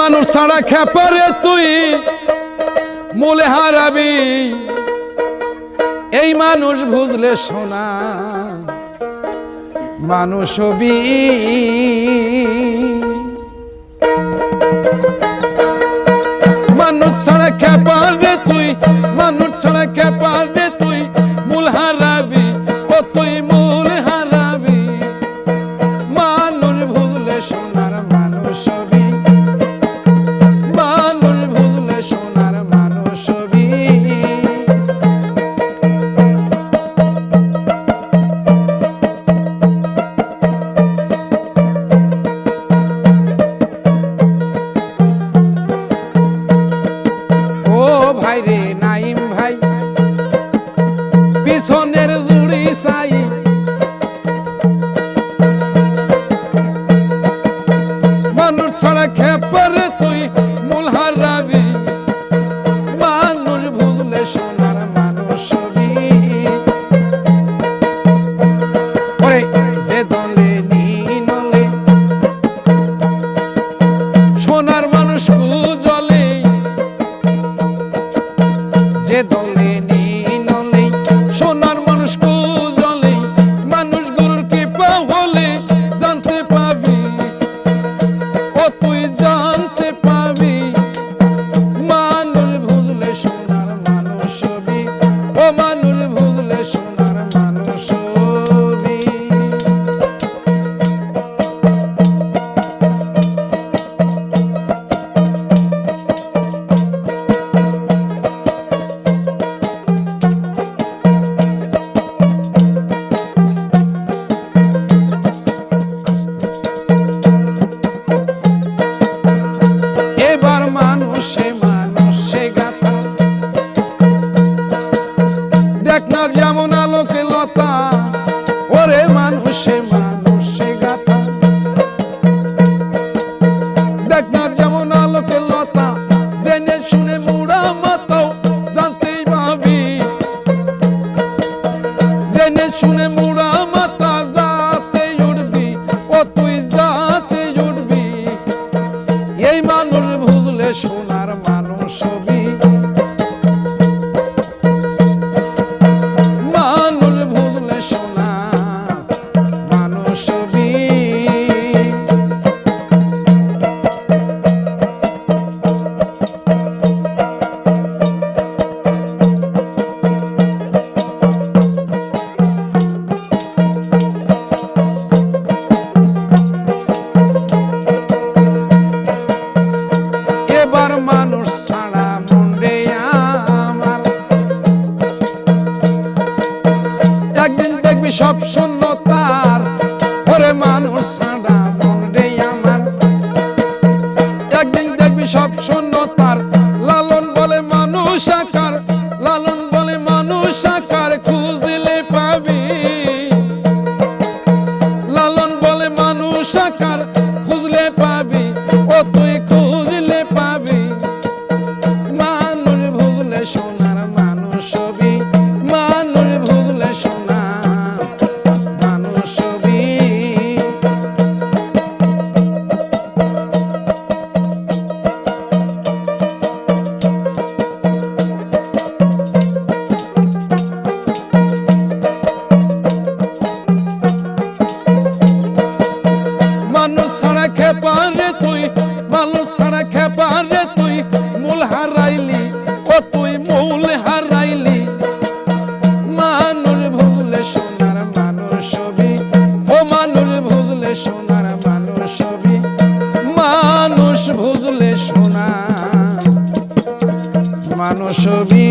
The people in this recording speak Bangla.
মানুষ ছাড়া খেপারে তুই, মূলে হারাবি। এই মানুষ বুঝলে সোনা মানুষ হবি। মানুষ ছাড়া খেপারে মানুষ ছাড়া খেপারে তুই Bye. সব শূন্যতার ওরে মানুষ সাদা মনে আমার। একদিন দেখবি সব শূন্যতার লালন বলে মানুষ আকার, লালন বলে মানুষ আকার খুঁজলে পাবি। লালন বলে মানুষ আকার খেবারে তুই মূল হারাইলি, ও তুই মূল হারাইলি। মানুষ ভুলে সোনার মানুষ ছবি, ও মানুষ ভুজলে সোনার মানুষ ছবি, মানুষ ভুজলে সোনা মানুষ ছবি।